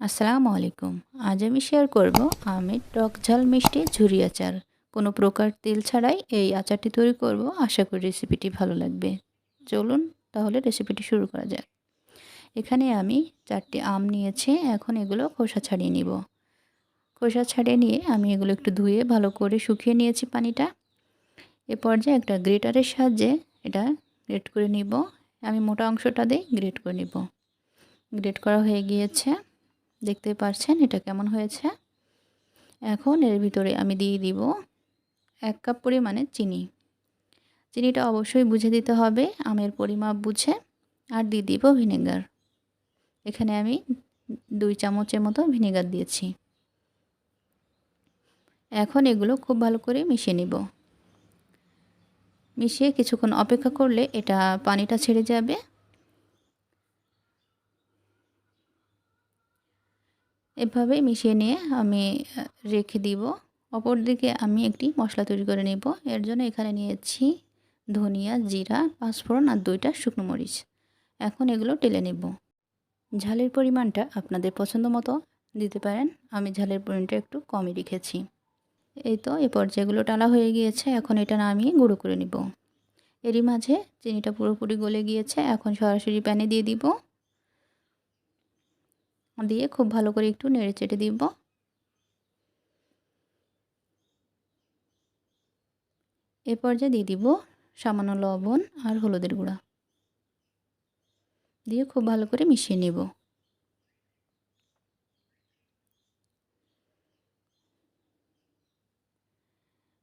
আসসালামু আলাইকুম। আজ আমি শেয়ার করব আমের টক ঝাল মিষ্টি ঝুরি আচার। কোনো প্রকার তেল ছাড়াই এই আচারটি তৈরি করব। আশা করি রেসিপিটি ভালো লাগবে। চলুন তাহলে রেসিপিটি শুরু করা যাক। এখানে আমি চারটি আম নিয়েছি। এখন এগুলো খোসা ছাড়িয়ে নিব। খোসা ছাড়িয়ে নিয়ে আমি এগুলো একটু ধুয়ে ভালো করে শুকিয়ে নিয়েছি পানিটা। এ পর্যায়ে একটা গ্রেটারের সাহায্যে এটা গ্রেট করে নিব। আমি মোটা অংশটা দিয়ে গ্রেট করে নিব। গ্রেট করা হয়ে গিয়েছে। দেখতে পাচ্ছেন এটা কেমন হয়েছে? এখন এর ভিতরে আমি দিয়ে দিব এক কাপ পরিমাণে চিনি। চিনিটা অবশ্যই বুঝে দিতে হবে, আমের পরিমাপ বুঝে, আর দিয়ে দিব ভিনেগার। এখানে আমি দুই চামচের মতো ভিনেগার দিয়েছি। এখন এগুলো খুব ভালো করে মিশিয়ে নিব। মিশিয়ে কিছুক্ষণ অপেক্ষা করলে এটা পানিটা ছেড়ে যাবে। এভাবে মিশিয়ে নিয়ে আমি রেখে দিব। অপর দিকে আমি একটি মশলা তৈরি করে নেব। এর জন্য এখানে নিয়েছি ধনিয়া, জিরা, পাঁচফোড়ন আর দুইটা শুকনো মরিচ। এখন এগুলো টেলে নেব। ঝালের পরিমাণটা আপনাদের পছন্দ মতো দিতে পারেন। আমি ঝালের পরিমাণটা একটু কমই রেখেছি। এই তো, এ পর্যায়েগুলো টালা হয়ে গিয়েছে। এখন এটা নামিয়ে গুঁড়ো করে নিব। এরই মাঝে চিনিটা পুরোপুরি গলে গিয়েছে। এখন সরাসরি প্যানে দিয়ে দিব। দিয়ে খুব ভালো করে একটু নেড়ে চেটে দিব। এ পর্যায়ে দিয়ে দিব সামান্য লবণ আর হলুদের গুঁড়া। দিয়ে খুব ভালো করে মিশিয়ে নেব।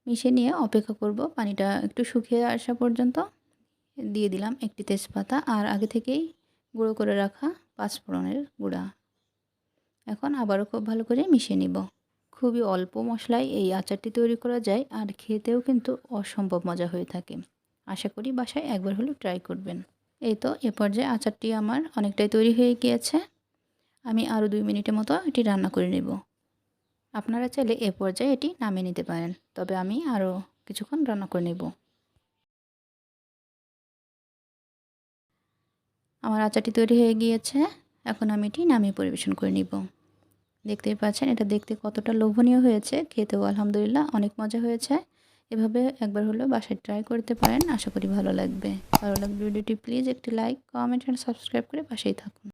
মিশিয়ে নিয়ে অপেক্ষা করব, পানিটা একটু শুকিয়ে আসা পর্যন্ত। দিয়ে দিলাম একটি তেজপাতা আর আগে থেকেই গুঁড়ো করে রাখা পাঁচফোড়নের গুঁড়া। এখন আবারও খুব ভালো করে মিশিয়ে নিব। খুবই অল্প মশলায় এই আচারটি তৈরি করা যায় আর খেতেও কিন্তু অসম্ভব মজা হয়ে থাকে। আশা করি বাসায় একবার হলেও ট্রাই করবেন। এই তো এ পর্যায়ে আচারটি আমার অনেকটাই তৈরি হয়ে গিয়েছে। আমি আরও দুই মিনিটের মতো এটি রান্না করে নেব। আপনারা চাইলে এ পর্যায়ে এটি নামিয়ে নিতে পারেন, তবে আমি আরও কিছুক্ষণ রান্না করে নেব। আমার আচারটি তৈরি হয়ে গিয়েছে, এখন আমি এটি নামিয়ে পরিবেশন করে নিব। দেখতেই পাচ্ছেন, এটা দেখতে কতটা লোভনীয় হয়েছে। খেতেও আলহামদুলিল্লাহ অনেক মজা হয়েছে। এভাবে একবার হলেও বাসায় ট্রাই করতে পারেন। আশা করি ভালো লাগবে। ভালো লাগবে ভিডিওটি প্লিজ একটি লাইক কমেন্ট অ্যান্ড সাবস্ক্রাইব করে পাশেই থাকুন।